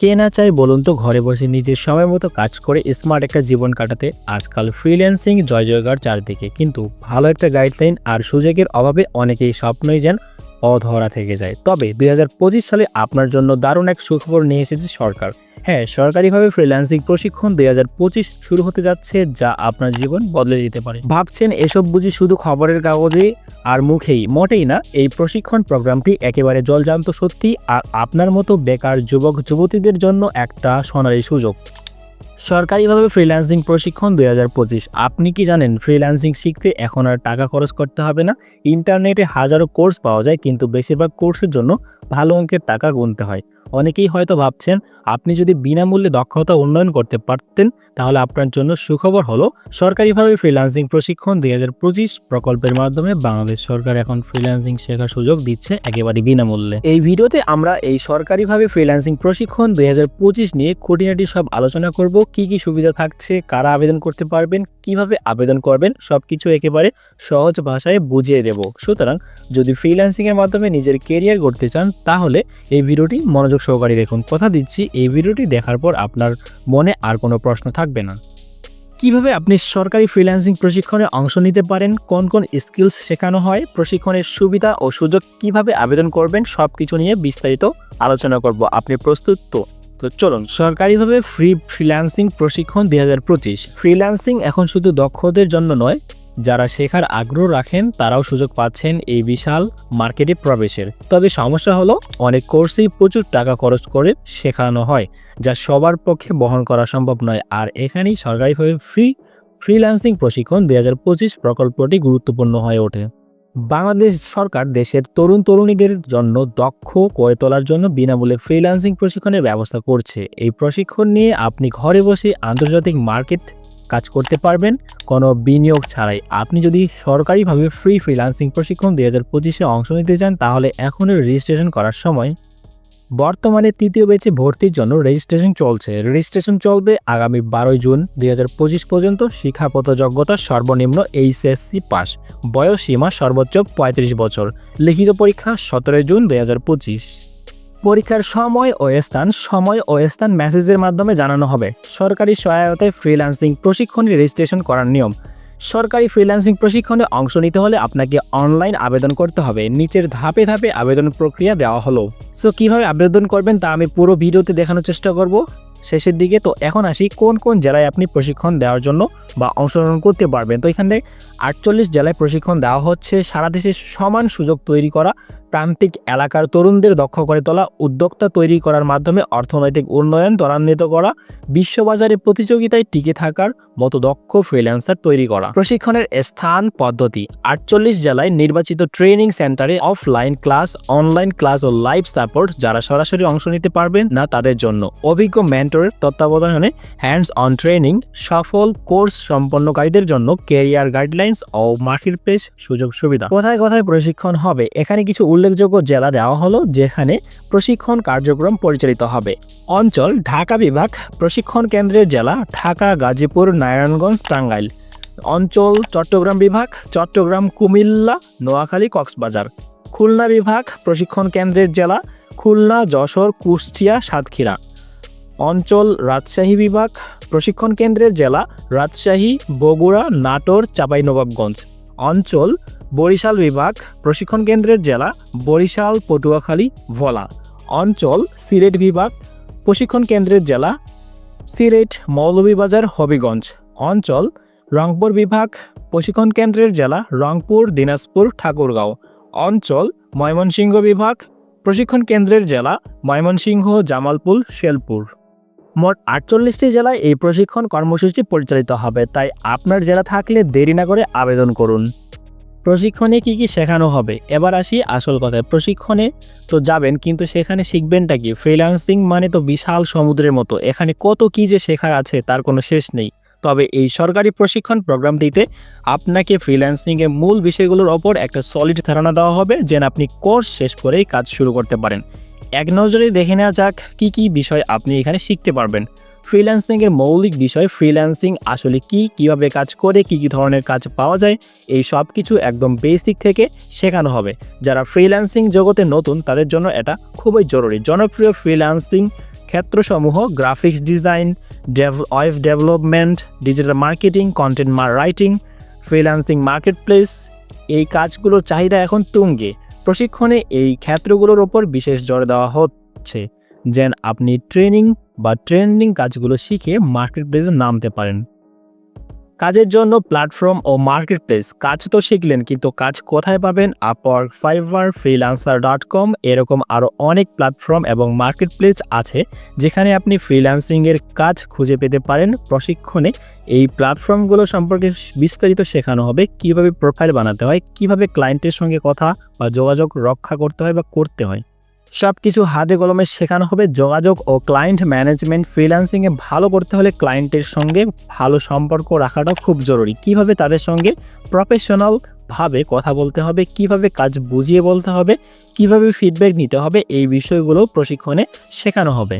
কে না চায় বলুন তো, ঘরে বসে নিজের সময় মতো কাজ করে স্মার্ট একটা জীবন কাটাতে। আজকাল ফ্রিল্যান্সিং জয় জয়গার চারদিকে। কিন্তু ভালো একটা গাইডলাইন আর সুযোগের অভাবে অনেকেই স্বপ্নই যেন অধরা থেকে যায়। তবে দুই হাজার পঁচিশ সালে আপনার জন্য দারুণ এক সুখবর নিয়ে এসেছে সরকার। হ্যাঁ সরকারিভাবে ফ্রিল্যান্সিং প্রশিক্ষণ দুই হাজার পঁচিশ শুরু হতে যাচ্ছে যা আপনার জীবন বদলে দিতে পারে। ভাবছেন এসব বুঝি শুধু খবরের কাগজে আর মুখেই? মোটেই না। এই প্রশিক্ষণ প্রোগ্রামটি একেবারে জলজান্ত সত্যি আর আপনার মতো বেকার যুবক যুবতীদের জন্য একটা সোনালী সুযোগ। সরকারিভাবে ফ্রিল্যান্সিং প্রশিক্ষণ দুই হাজার পঁচিশ। আপনি কি জানেন ফ্রিল্যান্সিং শিখতে এখন আর টাকা খরচ করতে হবে না? ইন্টারনেটে হাজারো কোর্স পাওয়া যায়, কিন্তু বেশিরভাগ কোর্সের জন্য ভালো অঙ্কের টাকা গুনতে হয়। অনেকেই হয়তো ভাবছেন, আপনি যদি বিনামূল্যে দক্ষতা উন্নয়ন করতে পারতেন, তাহলে আপনার জন্য সুখবর হলো সরকারিভাবে ফ্রিল্যান্সিং প্রশিক্ষণ দুই হাজার পঁচিশ প্রকল্পের মাধ্যমে বাংলাদেশ সরকার এখন ফ্রিল্যান্সিং শেখার সুযোগ দিচ্ছে একেবারে বিনামূল্যে। এই ভিডিওতে আমরা এই সরকারিভাবে ফ্রিল্যান্সিং প্রশিক্ষণ দুই হাজার পঁচিশ নিয়ে খুঁটিনাটি সব আলোচনা করব। কি কি সুবিধা থাকছে, কারা আবেদন করতে পারবেন, কীভাবে আবেদন করবেন সব কিছু একেবারে সহজ ভাষায় বুঝিয়ে দেব। সুতরাং যদি ফ্রিল্যান্সিং এর মাধ্যমে নিজের কেরিয়ার গড়তে চান, তাহলে এই ভিডিওটি মনোযোগ সহকারে দেখুন। কথা দিচ্ছি, এই ভিডিওটি দেখার পর আপনার মনে আর কোনো প্রশ্ন থাকবে না। কীভাবে আপনি সরকারি ফ্রিল্যান্সিং প্রশিক্ষণে অংশ নিতে পারেন, কোন কোন স্কিলস শেখানো হয়, প্রশিক্ষণের সুবিধা ও সুযোগ কীভাবে আবেদন করবেন সব কিছু নিয়ে বিস্তারিত আলোচনা করব। আপনি প্রস্তুত তো? তো চলুন, সরকারিভাবে ফ্রি ফ্রিল্যান্সিং প্রশিক্ষণ দুই হাজার পঁচিশ। ফ্রিল্যান্সিং এখন শুধু দক্ষদের জন্য নয়, যারা শেখার আগ্রহ রাখেন, তারাও সুযোগ পাচ্ছেন এই বিশাল মার্কেটে প্রবেশের। তবে সমস্যা হলো, অনেক কোর্সেই প্রচুর টাকা খরচ করে শেখানো হয়, যা সবার পক্ষে বহন করা সম্ভব নয়। আর এখানেই সরকারিভাবে ফ্রি ফ্রিল্যান্সিং প্রশিক্ষণ দুই হাজার পঁচিশ প্রকল্পটি গুরুত্বপূর্ণ হয়ে ওঠে। বাংলাদেশ সরকার দেশের তরুণ তরুণীদের জন্য দক্ষ করে তোলার জন্য বিনামূল্যে ফ্রিল্যান্সিং প্রশিক্ষণের ব্যবস্থা করছে। এই প্রশিক্ষণ নিয়ে আপনি ঘরে বসে আন্তর্জাতিক মার্কেট কাজ করতে পারবেন। কোনো বিনিয়োগ ছাড়াই আপনি যদি সরকারিভাবে ফ্রি ফ্রিল্যান্সিং প্রশিক্ষণ দুই হাজার পঁচিশে অংশ নিতে চান, তাহলে এখনই রেজিস্ট্রেশন করার সময় বর্তমানে তৃতীয় ব্যাচে ভর্তির জন্য রেজিস্ট্রেশন চলছে। রেজিস্ট্রেশন চলবে আগামী বারোই জুন দুই হাজার পঁচিশ পর্যন্ত। শিক্ষাগত যোগ্যতা সর্বনিম্ন এইচএসসি পাস। বয়স সীমা সর্বোচ্চ পঁয়ত্রিশ বছর। লিখিত পরীক্ষা সতেরোই জুন দুই হাজার পঁচিশ। পরীক্ষার সময় ও স্থান। সময় ও স্থান মেসেজের মাধ্যমে জানানো হবে। সরকারি সহায়তায় ফ্রিল্যান্সিং প্রশিক্ষণে রেজিস্ট্রেশন করার নিয়ম। সরকারি ফ্রিল্যান্সিং প্রশিক্ষণে অংশ নিতে হলে আপনাকে অনলাইন আবেদন করতে হবে। নিচের ধাপে ধাপে আবেদন প্রক্রিয়া দেওয়া হলো। সো কীভাবে আবেদন করবেন তা আমি পুরো ভিডিওতে দেখানোর চেষ্টা করব। শেষের দিকে তো এখন আসি, কোন কোন জেলায় আপনি প্রশিক্ষণ দেওয়ার জন্য বা অংশগ্রহণ করতে পারবেন? তো এখানে আটচল্লিশ জেলায় প্রশিক্ষণ দেওয়া হচ্ছে। সারা দেশে সমান সুযোগ তৈরি করা প্রান্তিক এলাকার তরুণদের দক্ষ করে তোলা, উদ্যোক্তা তৈরি করার মাধ্যমে অর্থনৈতিক উন্নয়ন, ত্বরান্বিত করা, বিশ্ববাজারে প্রতিযোগিতায় টিকে থাকার মতো দক্ষ ফ্রিল্যান্সার তৈরি করা। প্রশিক্ষণের স্থান, পদ্ধতি, আটচল্লিশ জেলায় নির্বাচিত ট্রেনিং সেন্টারে অফলাইন ক্লাস, অনলাইন ক্লাস ও লাইভ সাপোর্ট যারা সরাসরি অংশ নিতে পারবেন না তাদের জন্য। অভিজ্ঞ মেন্টরের তত্ত্বাবধানে হ্যান্ডস অন ট্রেনিং সফল কোর্স সম্পন্নকারীদের জন্য কেরিয়ার গাইডলাইন্স ও মার্কেট প্লেস সুযোগ সুবিধা। কোথায় কোথায় প্রশিক্ষণ হবে? এখানে কিছু উল্লেখযোগ্য জেলা দেওয়া হলো যেখানে প্রশিক্ষণ কার্যক্রম পরিচালিত হবে। অঞ্চল, ঢাকা বিভাগ, প্রশিক্ষণ কেন্দ্রের জেলা, ঢাকা, গাজীপুর, নারায়ণগঞ্জ, টাঙ্গাইল। অঞ্চল, চট্টগ্রাম বিভাগ, চট্টগ্রাম, কুমিল্লা, নোয়াখালী, কক্সবাজার। খুলনা বিভাগ, প্রশিক্ষণ কেন্দ্রের জেলা, খুলনা, যশোর, কুষ্টিয়া, সাতক্ষীরা। অঞ্চল, রাজশাহী বিভাগ, প্রশিক্ষণ কেন্দ্রের জেলা, রাজশাহী, বগুড়া, নাটোর, চাঁপাইনবাবগঞ্জ। অঞ্চল বরিশাল বিভাগ, প্রশিক্ষণ কেন্দ্রের জেলা, বরিশাল, পটুয়াখালী, ভোলা। অঞ্চল, সিলেট বিভাগ, প্রশিক্ষণ কেন্দ্রের জেলা, সিলেট, মৌলভীবাজার, হবিগঞ্জ। অঞ্চল, রংপুর বিভাগ, প্রশিক্ষণ কেন্দ্রের জেলা, রংপুর, দিনাজপুর, ঠাকুরগাঁও। অঞ্চল, ময়মনসিংহ বিভাগ, প্রশিক্ষণ কেন্দ্রের জেলা, ময়মনসিংহ, জামালপুর, শেলপুর। মোট আটচল্লিশটি জেলায় এই প্রশিক্ষণ কর্মসূচি পরিচালিত হবে, তাই আপনার জেলা থাকলে দেরি না করে আবেদন করুন। প্রশিক্ষণে কি কি শেখানো হবে? এবার আসি আসল কথায়। প্রশিক্ষণে তো যাবেন, কিন্তু সেখানে শিখবেনটা কি? ফ্রিল্যান্সিং মানে তো বিশাল সমুদ্রের মতো। এখানে কত কি যে শেখার আছে, তার কোনো শেষ নেই। তবে এই সরকারি প্রশিক্ষণ প্রোগ্রামটিতে আপনাকে ফ্রিল্যান্সিংয়ের মূল বিষয়গুলোর ওপর একটা সলিড ধারণা দেওয়া হবে, যেন আপনি কোর্স শেষ করেই কাজ শুরু করতে পারেন। এক নজরে দেখে নেওয়া যাক কি কি বিষয় আপনি এখানে শিখতে পারবেন। ফ্রিল্যান্সিংয়ের মৌলিক বিষয় ফ্রিল্যান্সিং আসলে কি, কীভাবে কাজ করে, কি কি ধরনের কাজ পাওয়া যায়, এই সব কিছু একদম বেসিক থেকে শেখানো হবে। যারা ফ্রিল্যান্সিং জগতে নতুন, তাদের জন্য এটা খুবই জরুরি। জনপ্রিয় freelancing ক্ষেত্রসমূহ graphics design web development digital marketing content writing freelancing marketplace এই কাজগুলোর চাহিদা এখন তুঙ্গে। প্রশিক্ষণে এই ক্ষেত্রগুলোর ওপর বিশেষ জোর দেওয়া হচ্ছে। যেন আপনি ট্রেনিং বা ট্রেন্ডিং কাজগুলো শিখে মার্কেট প্লেসে নামতে পারেন। কাজের জন্য প্ল্যাটফর্ম ও মার্কেট প্লেস কাজ তো শিখলেন, কিন্তু কাজ কোথায় পাবেন? Upwork Fiverr Freelancer dot com এরকম আরও অনেক প্ল্যাটফর্ম এবং মার্কেট প্লেস আছে, যেখানে আপনি ফ্রিল্যান্সিংয়ের কাজ খুঁজে পেতে পারেন। প্রশিক্ষণে এই প্ল্যাটফর্মগুলো সম্পর্কে বিস্তারিত শেখানো হবে, কীভাবে প্রোফাইল বানাতে হয়, কীভাবে ক্লায়েন্টের সঙ্গে কথা বা যোগাযোগ রক্ষা করতে হয় বা করতে হয়। সব কিছু হাতে কলমে শেখানো হবে। যোগাযোগ ও ক্লায়েন্ট ম্যানেজমেন্ট ফ্রিল্যান্সিংয়ে ভালো করতে হলে ক্লায়েন্টের সঙ্গে ভালো সম্পর্ক রাখাটা খুব জরুরি। কীভাবে তাদের সঙ্গে প্রফেশনাল ভাবে কথা বলতে হবে, কীভাবে কাজ বুঝিয়ে বলতে হবে, কীভাবে ফিডব্যাক নিতে হবে, এই বিষয়গুলো প্রশিক্ষণে শেখানো হবে।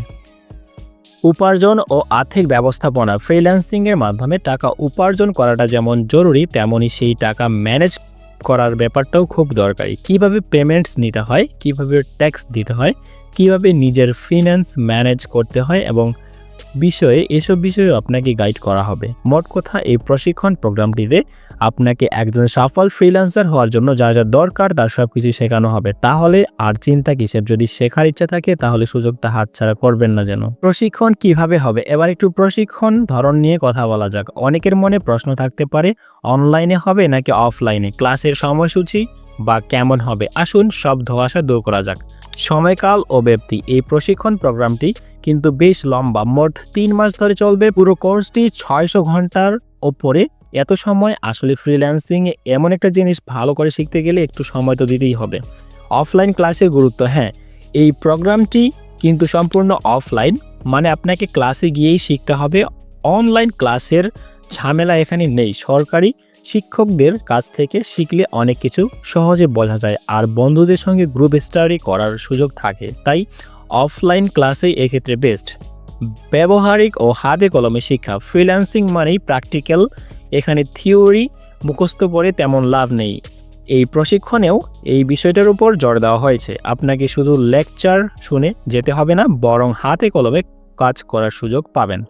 উপার্জন ও আর্থিক ব্যবস্থাপনা ফ্রিল্যান্সিংয়ের মাধ্যমে টাকা উপার্জন করাটা যেমন জরুরি তেমনই সেই টাকা ম্যানেজ করার ব্যাপারটাও খুব দরকারি। কীভাবে পেমেন্টস নিতে হয়, কীভাবে ট্যাক্স দিতে হয়, কীভাবে নিজের ফিনান্স ম্যানেজ করতে হয় এবং বিষয়ে এসব বিষয়ে আপনাকে গাইড করা হবে। মোট কথা এই প্রশিক্ষণ প্রোগ্রামটিতে আপনাকে একজন সফল ফ্রিল্যান্সার হওয়ার জন্য যা যা দরকার তার সব কিছু শেখানো হবে। তাহলে আর চিন্তা কিসের? যদি শেখার ইচ্ছা থাকে, তাহলে সুযোগটা হাতছাড়া করবেন না যেন। প্রশিক্ষণ কীভাবে হবে? এবার একটু প্রশিক্ষণ ধরন নিয়ে কথা বলা যাক। অনেকের মনে প্রশ্ন থাকতে পারে অনলাইনে হবে নাকি অফলাইনে ক্লাসের সময়সূচি বা কেমন হবে? আসুন সব ধোয়াশা দূর করা যাক। সময়কাল ও ব্যক্তি। এই প্রশিক্ষণ প্রোগ্রামটি কিন্তু বেশ লম্বা। মোট তিন মাস ধরে চলবে। পুরো কোর্সটি ছয়শো ঘণ্টার ওপরে এত সময় আসলে ফ্রিল্যান্সিং এমন একটা জিনিস ভালো করে শিখতে গেলে একটু সময় তো দিতেই হবে। অফলাইন ক্লাসের গুরুত্ব হ্যাঁ এই প্রোগ্রামটি কিন্তু সম্পূর্ণ অফলাইন মানে আপনাকে ক্লাসে গিয়েই শিখতে হবে। অনলাইন ক্লাসের ঝামেলা এখানে নেই। সরকারি শিক্ষকদের কাছ থেকে শিখলে অনেক কিছু সহজে বোঝা যায় আর বন্ধুদের সঙ্গে গ্রুপ স্টাডি করার সুযোগ থাকে। তাই অফলাইন ক্লাসেই এক্ষেত্রে বেস্ট ব্যবহারিক ও হাতে কলমে শিক্ষা। ফ্রিল্যান্সিং মানেই প্র্যাকটিক্যাল এখানে থিওরি মুখস্থ পড়ে তেমন লাভ নেই। এই প্রশিক্ষণেও এই বিষয়টার উপর জোর দেওয়া হয়েছে। আপনাকে শুধু লেকচার শুনে যেতে হবে না, বরং হাতে কলমে কাজ করার সুযোগ পাবেন।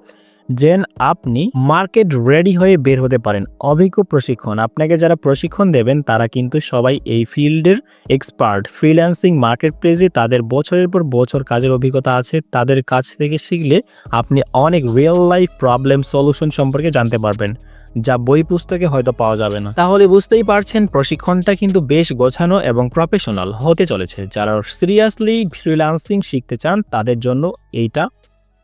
যেন আপনি মার্কেট রেডি হয়ে বের হতে পারেন। অভিজ্ঞ প্রশিক্ষণ, আপনাকে যারা প্রশিক্ষণ দেবেন, তারা কিন্তু সবাই এই ফিল্ডের এক্সপার্ট। ফ্রিল্যান্সিং মার্কেট প্লেসে তাদের বছরের পর বছর কাজের অভিজ্ঞতা আছে। তাদের কাছ থেকে শিখলে আপনি অনেক রিয়েল লাইফ প্রবলেম সলিউশন সম্পর্কে জানতে পারবেন, যা বই পুস্তকে হয়তো পাওয়া যাবে না। তাহলে বুঝতেই পারছেন, প্রশিক্ষণটা কিন্তু বেশ গোছানো এবং প্রফেশনাল হতে চলেছে। যারা সিরিয়াসলি ফ্রিল্যান্সিং শিখতে চান, তাদের জন্য এইটা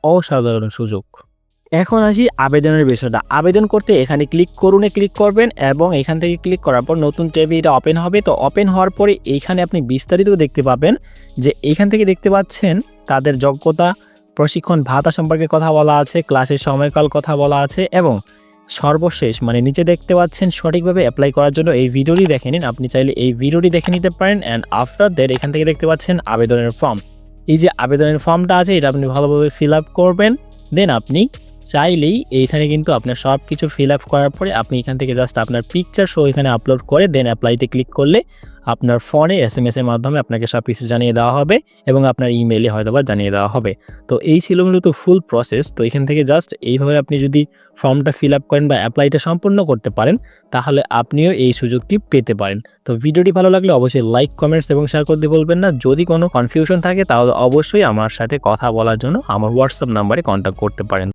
অসাধারণ সুযোগ। এখন আসি আবেদনের বিষয়টা। আবেদন করতে এখানে ক্লিক করুনে ক্লিক করবেন এবং এখান থেকে ক্লিক করার পর নতুন ট্যাবে এটা ওপেন হবে। তো ওপেন হওয়ার পরে এইখানে আপনি বিস্তারিত দেখতে পাবেন যে এইখান থেকে দেখতে পাচ্ছেন তাদের যোগ্যতা, প্রশিক্ষণ ভাতা সম্পর্কে কথা বলা আছে ক্লাসের সময়কাল কথা বলা আছে এবং সর্বশেষ মানে নিচে দেখতে পাচ্ছেন সঠিকভাবে অ্যাপ্লাই করার জন্য এই ভিডিওটি দেখে নিন। আপনি চাইলে এই ভিডিওটি দেখে নিতে পারেন অ্যান্ড আফটার দ্যাট এখান থেকে দেখতে পাচ্ছেন আবেদনের ফর্ম এই যে আবেদনের ফর্মটা আছে, এটা আপনি ভালোভাবে ফিল আপ করবেন। দেন আপনি চাইলেই এইখানে কিন্তু আপনার সব কিছু ফিল আপ করার পরে আপনি এখান থেকে জাস্ট আপনার পিকচার শো এখানে আপলোড করে দেন অ্যাপ্লাইতে ক্লিক করলে আপনার ফোনে এস এম এর মাধ্যমে আপনাকে সব কিছু জানিয়ে দেওয়া হবে এবং আপনার ইমেলে হয়তো বা জানিয়ে দেওয়া হবে। তো এই ছিল মূলত ফুল প্রসেস তো এখান থেকে জাস্ট এইভাবে আপনি যদি ফর্মটা ফিল আপ করেন বা অ্যাপ্লাইটা সম্পূর্ণ করতে পারেন, তাহলে আপনিও এই সুযোগটি পেতে পারেন। তো ভিডিওটি ভালো লাগলে অবশ্যই লাইক কমেন্টস এবং শেয়ার করতে বলবেন না। যদি কোনো কনফিউশন থাকে তাহলে অবশ্যই আমার সাথে কথা বলার জন্য আমার হোয়াটসঅ্যাপ নাম্বারে কন্ট্যাক্ট করতে পারেন।